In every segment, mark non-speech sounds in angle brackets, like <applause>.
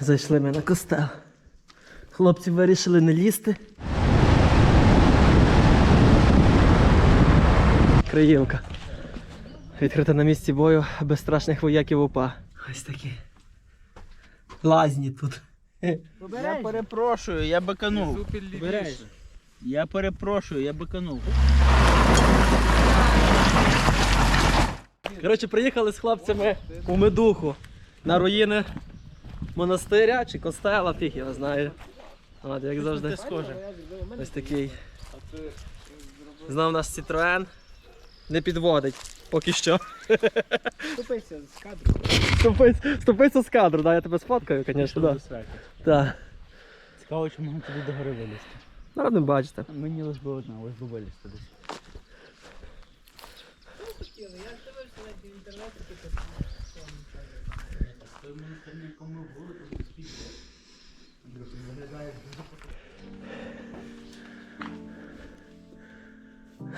Зайшли ми на костел. Хлопці вирішили не лізти. Криївка. Відкрита на місці бою безстрашних вояків УПА. Ось такі. Лазні тут. Я перепрошую, я биканув. Я перепрошую, я биканув. Коротше, приїхали з хлопцями у медуху на руїни монастиря чи костела, фіг його знає. От, як завжди. схоже. Ось такий. Знав наш Citroen. Не підводить. Поки що. Ступися з кадру. Ступиться, ступиться з кадру, да, я тебе сфоткаю, звісно, да. Так. Цікаво, чи можна туди до гори вилізти. Ну, не бачите. Мені лиш би одна, ось би вилізти десь.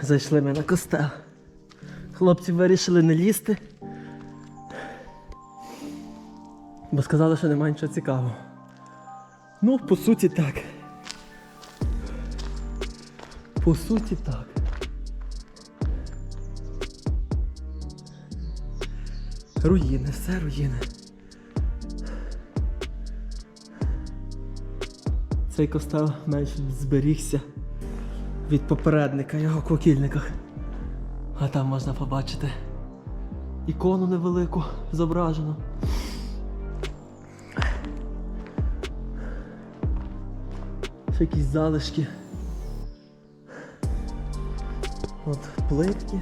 Зайшли ми на костел. Хлопці вирішили не лізти. Бо сказали, що немає нічого цікавого. Ну, по суті, так. По суті, так. Руїни, все руїни. Цей костел менш зберігся від попередника його квокільниках. А там можна побачити ікону невелику зображену. Ще якісь залишки. От плитки.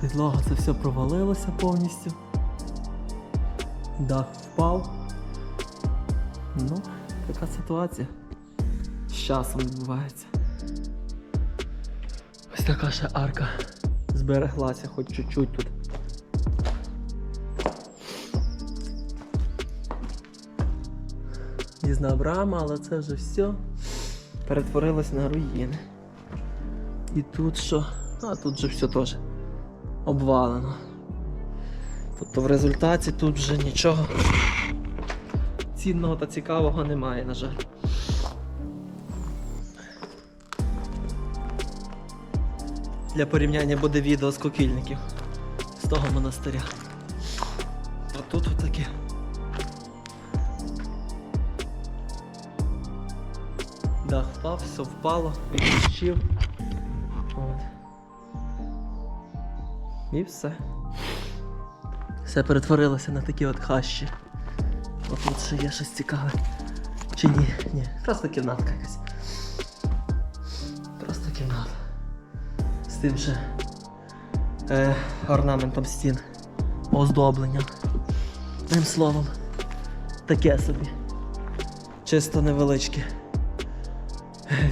Підлога це все провалилося повністю. Дах впав. Ну, така ситуація з часом відбувається. Ось така ще арка збереглася, хоч чуть-чуть тут. Дізна Абрама, але це вже все перетворилось на руїни. І тут що? А тут же все теж обвалено. Тобто в результаті тут вже нічого цінного та цікавого немає, на жаль. Для порівняння буде відео з кокільників з того монастиря. А тут отаке. Дах впав, все впало, відпущив. І все. Все перетворилося на такі от хащі. О, тут ще є щось цікаве. Чи ні? Ні. Просто кімнатка якась. Просто кімната. З тим же е, орнаментом стін. Оздобленням. Тим словом. Таке собі. Чисто невеличке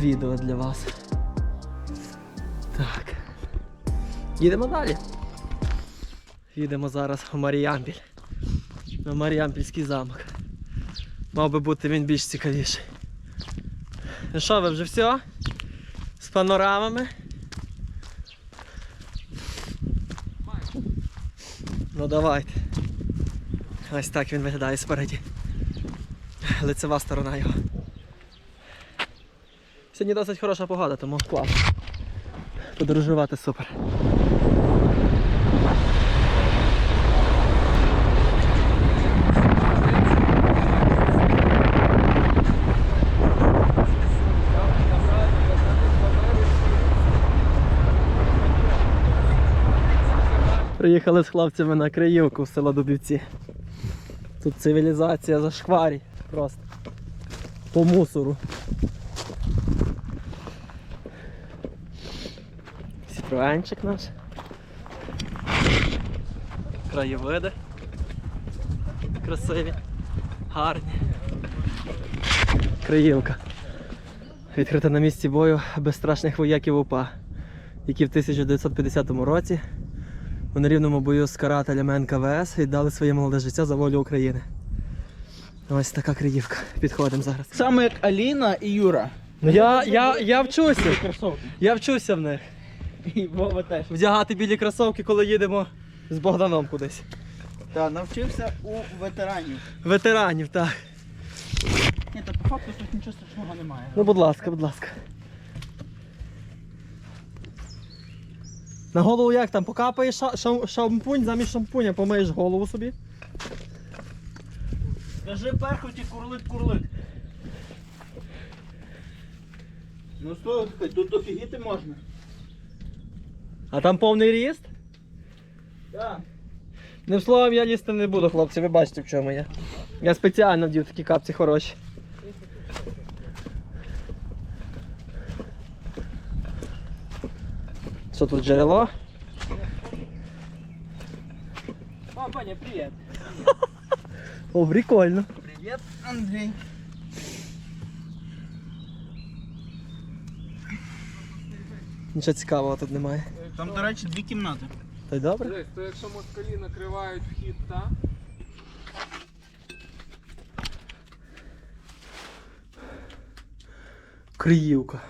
відео для вас. Так. Їдемо далі. Їдемо зараз у Маріямпіль. На Маріампільський замок. Мав би бути він більш цікавіший. Ну що, ви вже все? З панорамами? Ну давайте. Ось так він виглядає спереді. Лицева сторона його. Сьогодні досить хороша погода, тому класно. Подорожувати супер. Приїхали з хлопцями на Криївку в село Дубівці. Тут цивілізація зашкварі просто. По мусору. Сітруенчик наш. Краєвиди. Красиві, гарні. Криївка. Відкрита на місці бою безстрашних вояків УПА, які в 1950 році у нерівному бою з карателями НКВС віддали своє молоде життя за волю України. Ось така Криївка. Підходимо зараз. Саме як Аліна і Юра. Ну я, я, я вчуся. Я вчуся в них. І Вова теж. Вдягати білі кросовки, коли їдемо з Богданом кудись. Та навчився у ветеранів. Ветеранів, так. Ні, та по факту тут нічого страшного немає. Ну, будь ласка, будь ласка. На голову як там? Покапаєш ша- шам- шампунь, замість шампуня помиєш голову собі. Скажи перхоті курлик курлик. Ну слухай, тут офігіти можна. А там повний ріст? Так. В словом я лізти не буду, хлопці, ви бачите в чому я. Я спеціально вдів такі капці хороші. Що тут джерело? О, Паня, привіт. <laughs> О, прикольно. Привіт, Андрій. Нічого цікавого тут немає. Там, до речі, дві кімнати. Та й добре? Дивись, то якщо москалі накривають вхід та, Криївка.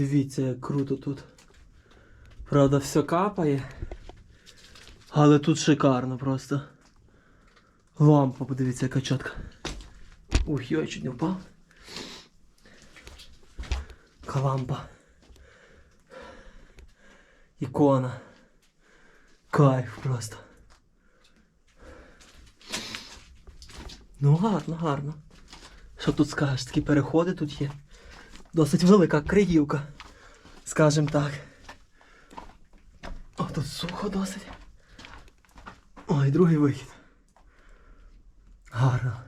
Дивіться, як круто тут. Правда, все капає. Але тут шикарно просто. Лампа, подивіться, яка чітка. Ух, я чуть не впав. Яка лампа. Ікона. Кайф просто. Ну гарно, гарно. Що тут скажеш? Такі переходи тут є. Досить велика криївка. Скажем так. О, тут сухо досить. Ой, другий вихід. Гарно.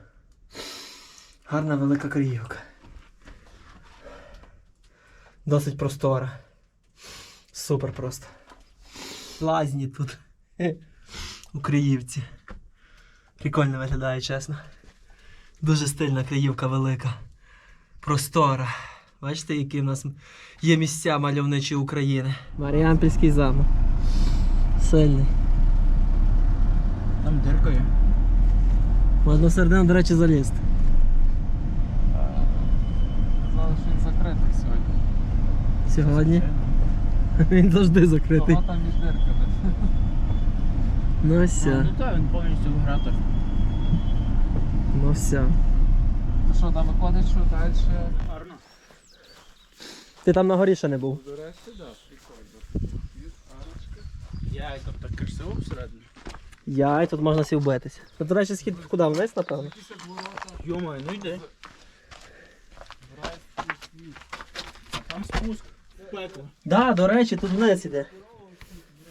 Гарна велика криївка. Досить простора. Супер просто. Лазні тут. У Криївці. Прикольно виглядає, чесно. Дуже стильна Криївка велика. Простора. Бачите, які в нас є місця мальовничі України. Маріампільський замок. Сильний. Там дирка є. Можна всередину, до речі, залізти. казали, що він закритий сьогодні. Сьогодні. Він завжди закритий. Того там між дирками. Ну все. ну так, він повністю в гратах. Ну все. То що, там виходить, що далі? Ти там на горі ще не був. До речі, так, да, прикольно. Там так красиво всередині. Я, і тут можна сів битися. Тут, до речі, схід куди вниз, напевно. Якісь як ворота. Йома, ну йди. Там спуск в пекло. Да, до речі, тут вниз іде.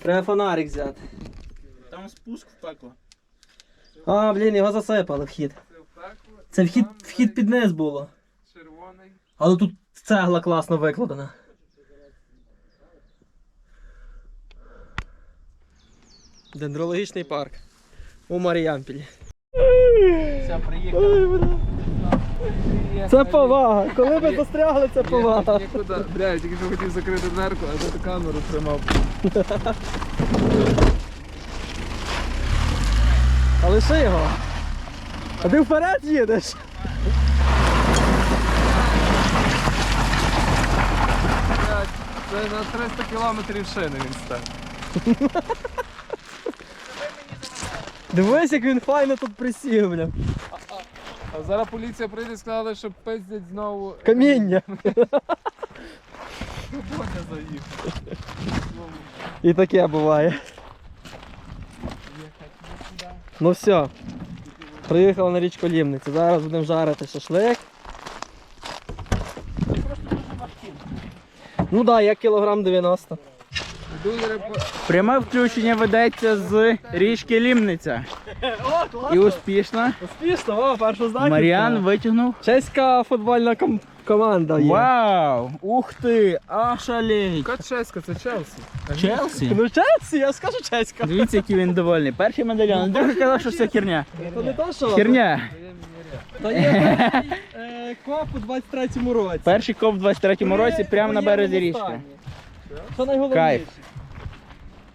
Треба фонарик взяти. Там спуск в пекло. А, блін, його засипали вхід. Це вхід, вхід під низ було. Червоний. Але тут цегла класно викладена. Дендрологічний парк у Маріямпілі. Все, приїхали. Це повага. Коли ви застрягли, це повага. Нікуди. Бля, я тільки що хотів закрити дверку, а ти камеру тримав. А лиши його. А ти вперед їдеш. Це на 300 кілометрів шини він став. Дивись, як він файно тут присів, бля. А зараз поліція прийде і сказали, що пиздять знову. Каміння. Бодя заїхав. І таке буває. Ну все. Приїхали на річку Лімниця. Зараз будемо жарити шашлик. Ну так, да, як кілограм 90. Пряме включення ведеться з річки Лімниця. І успішно. Успішно, о, першу знак. Маріан витягнув. Чеська футбольна ком- команда є. Вау! Ух ти! Ошалеть! Яка чеська, це Челсі. Челсі? Ну Чесі, я скажу чеська. Дивіться, який він довольний. Перший медальйон. Другий казав, що все херня. То не то, що Херня. То є <laughs> перший, е, коп у 23-му році. Перший коп в 23-му році прямо на березі Воєнному річки. стані. Що найголовніше? Кайф.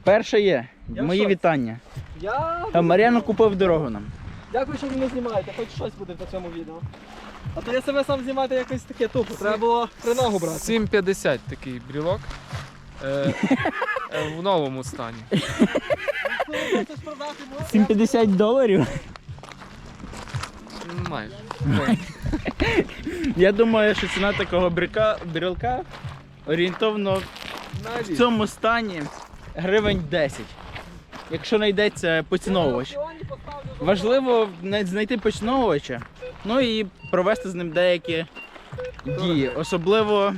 Перше є. Я в Мої шоці. вітання. Я А Мар'яну купив дорогу нам. дякую, що ви мене знімаєте, хоч щось буде на цьому відео. А то я себе сам знімати якось таке тупо. Треба було триногу брати. 7,50 такий брілок. Е, <laughs> е, в новому стані. 750 доларів. Майже. Я думаю, що ціна такого брілка, брілка орієнтовно в цьому стані гривень 10. Якщо знайдеться поціновувач. Важливо знайти поціновувача, ну і провести з ним деякі дії. Особливо,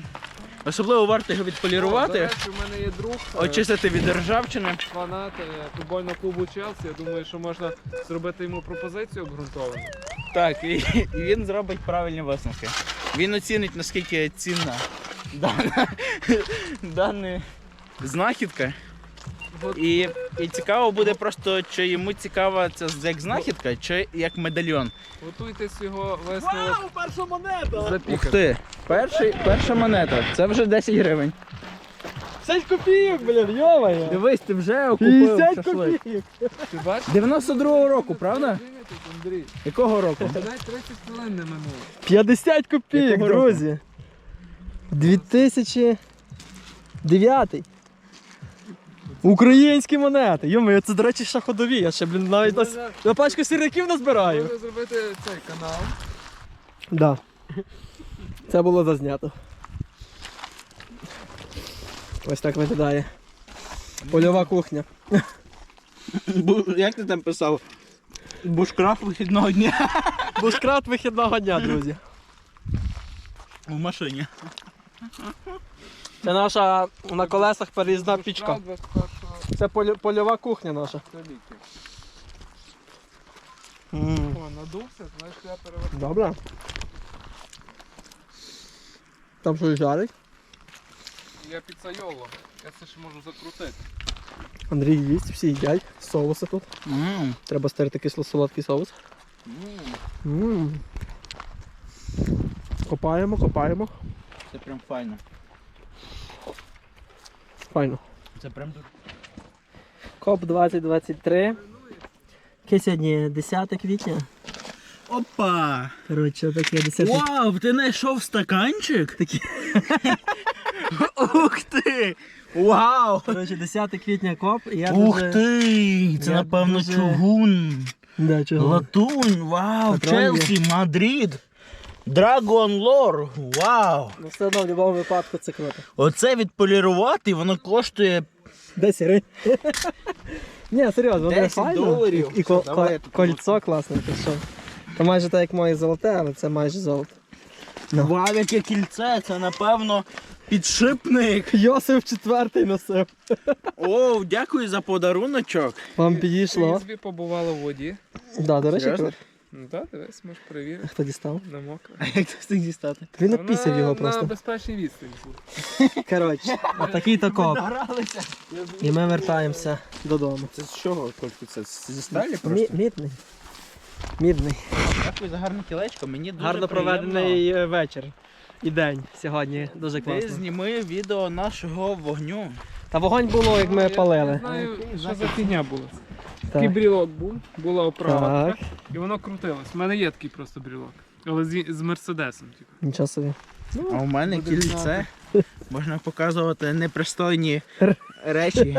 особливо варто його До відполірувати, речі, у мене є друг, е, очистити від ржавчини. фанат е, футбольного клубу Челсі. Я думаю, що можна зробити йому пропозицію обґрунтовану. Так, і, і він зробить правильні висновки. Він оцінить, наскільки цінна дана, дана знахідка. І, і цікаво буде просто, чи йому цікава це як знахідка, чи як медальйон. Готуйтесь його висновок перша монета! Ух ти! Перший, перша монета. Це вже 10 гривень. 50 копійок, блін, йомає! Дивись, ти вже окупив 50 шашлик. копійок! Ти бачиш? 92-го року, правда? Андрій. Якого року? Навіть 30 хвилин не минуло. 50 копійок, Якого року? друзі! 2009. Українські монети! Йомаю, це, до речі, ще ходові. Я ще, блін, навіть на, на пачку сірників назбираю. можна зробити цей канал. Да. Це було зазнято. Ось так виглядає. Польова кухня. Як ти там писав? Бушкрафт вихідного дня Бушкрат вихідного дня, друзі. в машині. Це наша на колесах переїзна пічка. Це польова кухня наша. М, О, надувся, знаєш, я перевертаю. Добре. Там щось жарить. Я піцайоло. Я це ще можу закрутити. Андрій їсть, всі їдять. Соуси тут. М, Треба стерти кисло-солодкий соус. м, М. Копаємо, копаємо. Це прям файно. Файно. Це прям дуже. КОП 2023. Яке сьогодні 10 квітня. Опа! Коротше, таке 10 Вау, ти знайшов стаканчик? Такі. Ух ти! Вау! Коротше, 10 квітня коп. І я Ух дуже... ти! Це я напевно дуже- чугун. Да, чого? Латунь, вау. Челсі, Мадрид. Драгон Лор, вау! Ну все одно в будь-якому випадку це круто. Оце відполірувати, воно коштує 10 гривень. Ні, серйозно, воно 10 файно. доларів. І, ко- Давай ко- я тут кольцо класне, ти що. Це майже так, як моє золоте, але це майже золото. Вау, яке кільце, це напевно підшипник. <laughs> Йосиф четвертий носив. О, дякую за подаруночок. Вам підійшло. собі побувало в воді. Да, до речі, Серйозно? Ну так, дивись, можеш перевірити. хто дістав? На мокро. А як ти встиг дістати? Він Вона напісив його На просто. безпечній відстані. Коротше, отакий то коп. І ми вертаємося додому. Це з чого тільки це? Зі сталі просто? Мі- мідний. Мідний. Дякую за гарне кілечко, мені дуже Гарно приємно. проведений е, вечір і день сьогодні. Дуже Ти класно. зніми відео нашого вогню. Та вогонь було, як ми палили. Я знаю, що за фігня була. Такий брілок був, була оправа, Так, і воно крутилось. У мене є такий просто брілок. Але з, з мерседесом. Типу. нічого собі. А у мене Будемо кільце. Можна показувати непристойні <laughs> речі.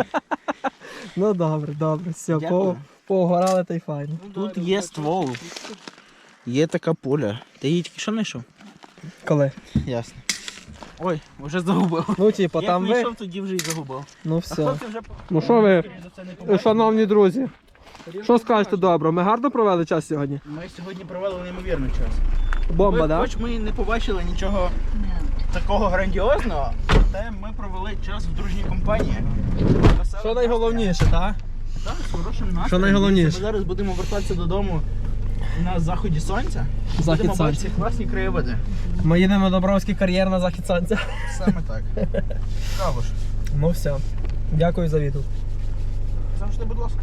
Ну добре, добре, все, по, Дякую. погорали та й файно. Тут є ствол. Є така пуля. Ти її тільки що знайшов? Коли? Ясно. Ой, вже загубив. Ну, типу, Як там ви. знайшов, тоді вже і загубив. Ну все. хлопці вже Ну що ви, за це не побачили. шановні друзі, що скажете добре? Ми гарно провели час сьогодні? Ми сьогодні провели неймовірний час. Бомба, так? Хоч ми і не побачили нічого такого грандіозного, проте ми провели час в дружній компанії. Що найголовніше, так? Так, з хорошим настроєм. Що найголовніше? Ми зараз будемо вертатися додому на заході сонця. Захід будемо сонця. бачити класні краєвиди. Ми їдемо на Добровський кар'єр на захід сонця. Саме так. <laughs> Цікаво ж. Ну все. Дякую за відео. Завжди, будь ласка.